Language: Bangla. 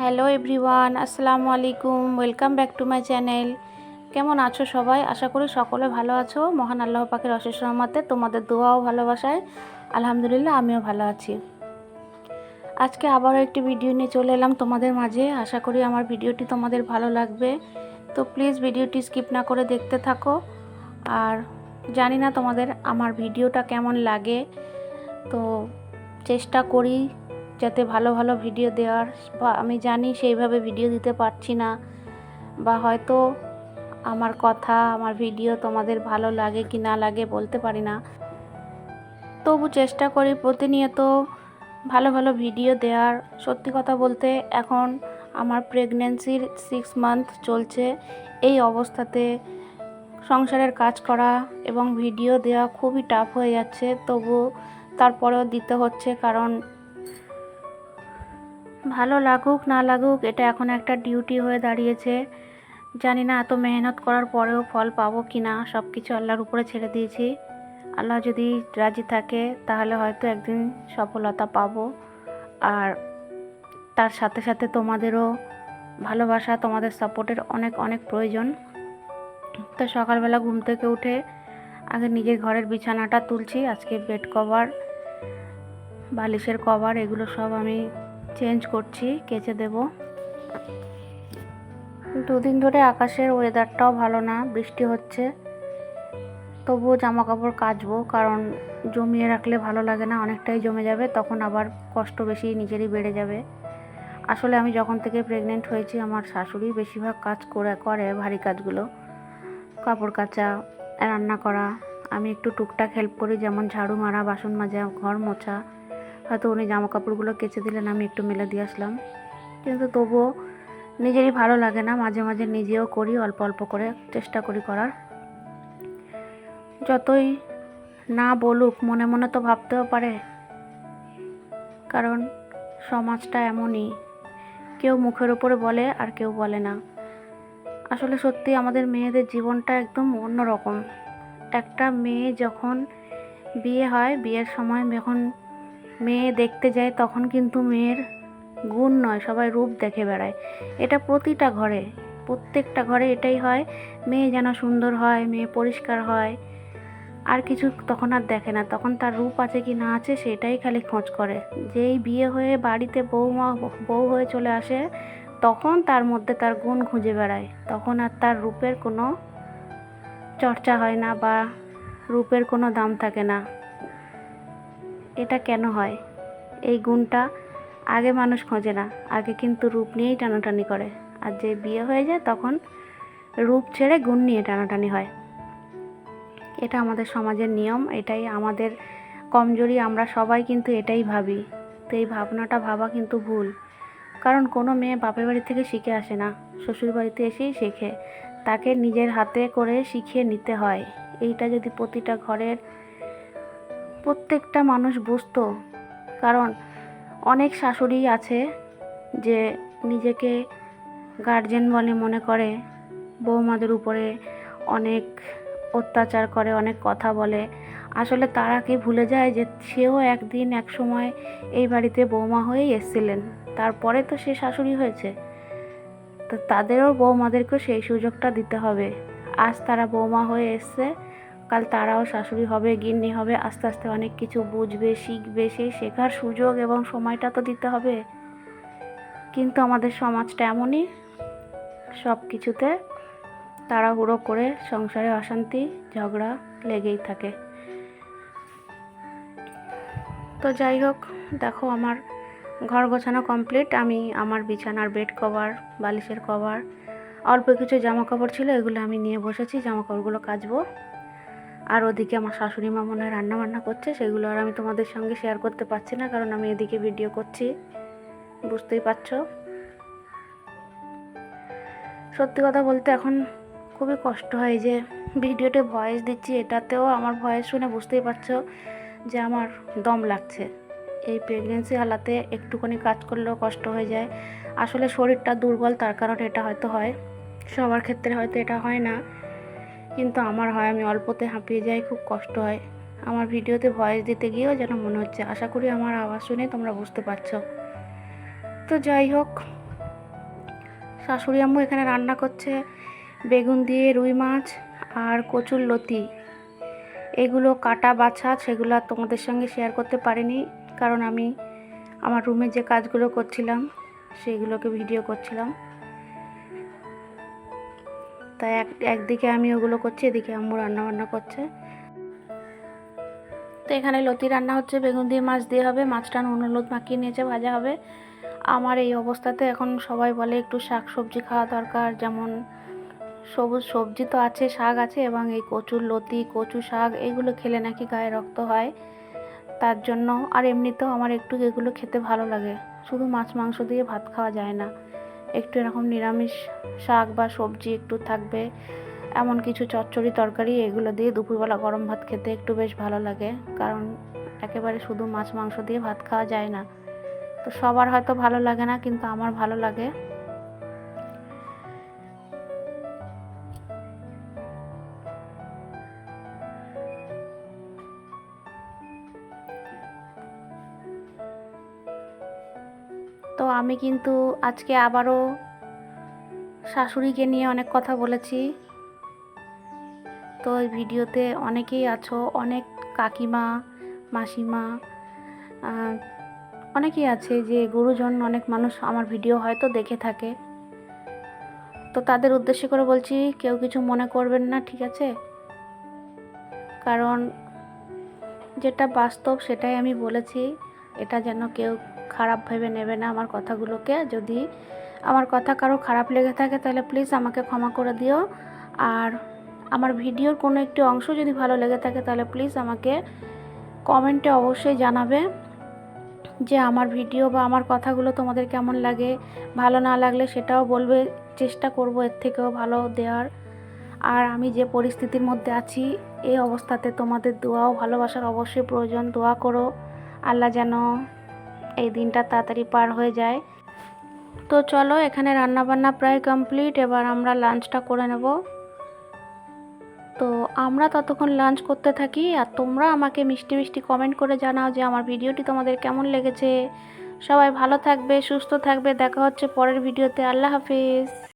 হ্যালো এভরিওয়ান, আসসালামু আলাইকুম, welcome back to my channel. কেমন আছো সবাই? আশা করি সকলে ভালো আছো। মহান আল্লাহ পাকের অশেষ রহমতে তোমাদের দোয়াও ভালোবাসায়। আলহামদুলিল্লাহ, আমিও ভালো আছি। আজকে আবারও একটি ভিডিও নিয়ে চলে এলাম তোমাদের মাঝে। আশা করি আমার ভিডিওটি তোমাদের ভালো লাগবে। তো প্লিজ ভিডিওটি স্কিপ না করে দেখতে থাকো। আর জানি না তোমাদের আমার ভিডিওটা কেমন লাগে। তো চেষ্টা করি যাতে ভালো ভালো ভিডিও দেওয়ার, বা আমি জানি সেইভাবে ভিডিও দিতে পারছি না, বা হয়তো আমার কথা, আমার ভিডিও তোমাদের ভালো লাগে কি না লাগে বলতে পারি না। তবু চেষ্টা করি প্রতিনিয়ত ভালো ভালো ভিডিও দেওয়ার। সত্যি কথা বলতে এখন আমার প্রেগনেন্সির সিক্স মান্থ চলছে। এই অবস্থাতে সংসারের কাজ করা এবং ভিডিও দেওয়া খুবই টাফ হয়ে যাচ্ছে। তবু তারপরেও দিতে হচ্ছে কারণ ভালো লাগুক, না লাগুক, এটা এখন একটা ডিউটি হয়ে দাঁড়িয়েছে। জানি না এত মেহনত করার পরেও ফল পাবো কি না সব কিছু আল্লাহর উপরে ছেড়ে দিয়েছি। আল্লাহ যদি রাজি থাকে, তাহলে হয়তো একদিন সফলতা পাবো। আর তার সাথে সাথে তোমাদেরও ভালোবাসা, তোমাদের সাপোর্টের অনেক অনেক প্রয়োজন। তো সকালবেলা ঘুম থেকে উঠে আগে নিজের ঘরের বিছানাটা তুলছি, আজকে বেড কভার বালিশের কভার এগুলো সব আমি চেঞ্জ করছি, কেচে দেব। দুদিন ধরে আকাশের ওয়েদারটাও ভালো না, বৃষ্টি হচ্ছে। তবুও জামা কাপড় কাচবো, কারণ জমিয়ে রাখলে ভালো লাগে না, অনেকটাই জমে যাবে, তখন আবার কষ্ট বেশি, নিজেরই বেড়ে যাবে। আসলে আমি যখন থেকে প্রেগনেন্ট হয়েছি, আমার শাশুড়ি বেশিরভাগ কাজ করে করে ভারী কাজগুলো। কাপড় কাচা, রান্না করা, আমি একটু টুকটাক হেল্প করি, যেমন ঝাড়ু মারা, বাসন মাজা, ঘর মোছা। হয়তো উনি জামা কাপড়গুলো কেচে দিলেন, আমি একটু মেলে দিয়ে আসলাম। কিন্তু তবুও নিজেরই ভালো লাগে না, মাঝে মাঝে নিজেও করি, অল্প অল্প করে চেষ্টা করি করার। যতই না বলুক, মনে মনে তো ভাবতেও পারে। কারণ সমাজটা এমনই, কেউ মুখের উপরে বলে আর কেউ বলে না। আসলে সত্যি আমাদের মেয়েদের জীবনটা একদম অন্যরকম। একটা মেয়ে যখন বিয়ে হয়, বিয়ের সময় যখন মেয়ে দেখতে যায় তখন কিন্তু মেয়ের গুণ নয়, সবাই রূপ দেখে বেড়ায়। এটা প্রতিটা ঘরে, প্রত্যেকটা ঘরে এটাই হয়, মেয়ে যেন সুন্দর হয়, মেয়ে পরিষ্কার হয়, আর কিছু তখন আর দেখে না। তখন তার রূপ আছে কি না আছে সেটাই খালি খোঁজ করে। যেই বিয়ে হয়ে বাড়িতে বৌমা, বউ হয়ে চলে আসে, তখন তার মধ্যে তার গুণ খুঁজে বেড়ায়। তখন আর তার রূপের কোনো চর্চা হয় না বা রূপের কোনো দাম থাকে না। এটা কেন হয়? এই গুণটা আগে মানুষ খোঁজে না, আগে কিন্তু রূপ নিয়েই টানাটানি করে। আর যে বিয়ে হয়ে যায় তখন রূপ ছেড়ে গুণ নিয়ে টানাটানি হয়। এটা আমাদের সমাজের নিয়ম, এটাই আমাদের কমজোরি, আমরা সবাই কিন্তু এটাই ভাবি। তো এই ভাবনাটা ভাবা কিন্তু ভুল। কারণ কোনো মেয়ে বাপের বাড়ি থেকে শিখে আসে না, শ্বশুর বাড়িতে এসেই শেখে। তাকে নিজের হাতে করে শিখিয়ে নিতে হয়। এইটা যদি প্রতিটা ঘরের প্রত্যেকটা মানুষ বুঝতো। কারণ অনেক শাশুড়ি আছে যে নিজেকে গার্জেন বলে মনে করে, বৌমাদের উপরে অনেক অত্যাচার করে, অনেক কথা বলে। আসলে তারা কি ভুলে যায় যে সেও একদিন এক সময় এই বাড়িতে বৌমা হয়েই এসছিলেন? তারপরে তো সে শাশুড়ি হয়েছে। তো তাদেরও বৌমাদেরকেও সেই সুযোগটা দিতে হবে। আজ তারা বৌমা হয়ে এসছে কাল তারাও শাশুড়ি হবে, গিন্নি হবে, আস্তে আস্তে অনেক কিছু বুঝবে, শিখবে সেই শেখার সুযোগ এবং সময়টা তো দিতে হবে। কিন্তু আমাদের সমাজটা এমনই, সব কিছুতে তাড়াহুড়ো করে সংসারে অশান্তি, ঝগড়া লেগেই থাকে। তো যাই হোক, দেখো আমার ঘর গোছানো কমপ্লিট আমি আমার বিছানার বেড কভার বালিশের কভার অল্প কিছু জামা কাপড় ছিল, এগুলো আমি নিয়ে বসেছি জামা কাপড়গুলো কাচবো। আর ওদিকে আমার শাশুড়ি মা মনে হয় রান্না বান্না করছে, সেগুলো আর আমি তোমাদের সঙ্গে শেয়ার করতে পারছি না, কারণ আমি এদিকে ভিডিও করছি। বুঝতেই পারছ? সত্যি কথা বলতে এখন খুবই কষ্ট হয় যে ভিডিওতে ভয়েস দিচ্ছি, এটাতেও আমার ভয়েস শুনে বুঝতেই পারছ যে আমার দম লাগছে। এই প্রেগনেন্সি হালাতে একটুখানি কাজ করলেও কষ্ট হয়ে যায়। আসলে শরীরটা দুর্বল, তার কারণে এটা হয়তো হয়। সবার ক্ষেত্রে হয়তো এটা হয় না। কিন্তু আমার হয় আমি অল্পতে হাঁপিয়ে যাই, খুব কষ্ট হয়। আমার ভিডিওতে ভয়েস দিতে গিয়েও যেন মনে হচ্ছে, আশা করি আমার আওয়াজ শুনে তোমরা বুঝতে পারছ। তো যাই হোক, শাশুড়ি আম্মু এখানে রান্না করছে, বেগুন দিয়ে রুই মাছ আর কচুর লতি। এগুলো কাটা বাছা, সেগুলো তোমাদের সঙ্গে শেয়ার করতে পারিনি, কারণ আমি আমার রুমে যে কাজগুলো করছিলাম সেইগুলোকে ভিডিও করছিলাম। তাই এক, একদিকে আমি ওগুলো করছি, এদিকে আম্মু রান্না বান্না করছে। তো এখানে লতি রান্না হচ্ছে, বেগুন দিয়ে মাছ দিয়ে হবে, মাছটা নুন, হলুদ মাখিয়ে নিয়েছে, ভাজা হবে। আমার এই অবস্থাতে এখন সবাই বলে একটু শাক সবজি খাওয়া দরকার, যেমন সবুজ সবজি তো আছে, শাক আছে, এবং এই কচুর লতি, কচু শাক, এগুলো খেলে নাকি গায়ে রক্ত হয়। তার জন্য, আর এমনিতেও আমার একটু এগুলো খেতে ভালো লাগে, শুধু মাছ মাংস দিয়ে ভাত খাওয়া যায় না। একটু এরকম নিরামিষ শাক বা সবজি একটু থাকবে, এমন কিছু চচ্চড়ি তরকারি, এগুলো দিয়ে দুপুরবেলা গরম ভাত খেতে একটু বেশ ভালো লাগে। কারণ একেবারে শুধু মাছ মাংস দিয়ে ভাত খাওয়া যায় না। তো সবার হয়তো ভালো লাগে না, কিন্তু আমার ভালো লাগে। আমি কিন্তু আজকে আবারও শাশুড়িকে নিয়ে অনেক কথা বলেছি। তো এই ভিডিওতে অনেকেই আছো, অনেক কাকিমা, মাসিমা অনেকেই আছে যে গুরুজন, অনেক মানুষ আমার ভিডিও হয়তো দেখে থাকে। তো তাদের উদ্দেশ্য করে বলছি, কেউ কিছু মনে করবেন না, ঠিক আছে? কারণ যেটা বাস্তব সেটাই আমি বলেছি, এটা যেন কেউ খারাপ ভেবে নেবে না আমার কথাগুলোকে। যদি আমার কথা কারও খারাপ লেগে থাকে, তাহলে প্লিজ আমাকে ক্ষমা করে দিও। আর আমার ভিডিওর কোনো একটি অংশ যদি ভালো লেগে থাকে, তাহলে প্লিজ আমাকে কমেন্টে অবশ্যই জানাবে যে আমার ভিডিও বা আমার কথাগুলো তোমাদের কেমন লাগে, ভালো না লাগলে সেটাও বলবে, চেষ্টা করব এর থেকেও ভালো দেওয়ার। আর আমি যে পরিস্থিতির মধ্যে আছি, এই অবস্থাতে তোমাদের দোয়াও ভালোবাসার অবশ্যই প্রয়োজন। দোয়া করো, আল্লাহ যেন এই দিনটা তাড়াতাড়ি পার হয়ে যায়। তো চলো, এখানে রান্নাবান্না প্রায় কমপ্লিট এবার আমরা লাঞ্চটা করে নেব। তো আমরা ততক্ষণ লাঞ্চ করতে থাকি। আর তোমরা আমাকে মিষ্টি মিষ্টি কমেন্ট করে জানাও যে আমার ভিডিওটি তোমাদের কেমন লেগেছে। সবাই ভালো থাকবে, সুস্থ থাকবে। দেখা হচ্ছে পরের ভিডিওতে। আল্লাহ হাফিজ।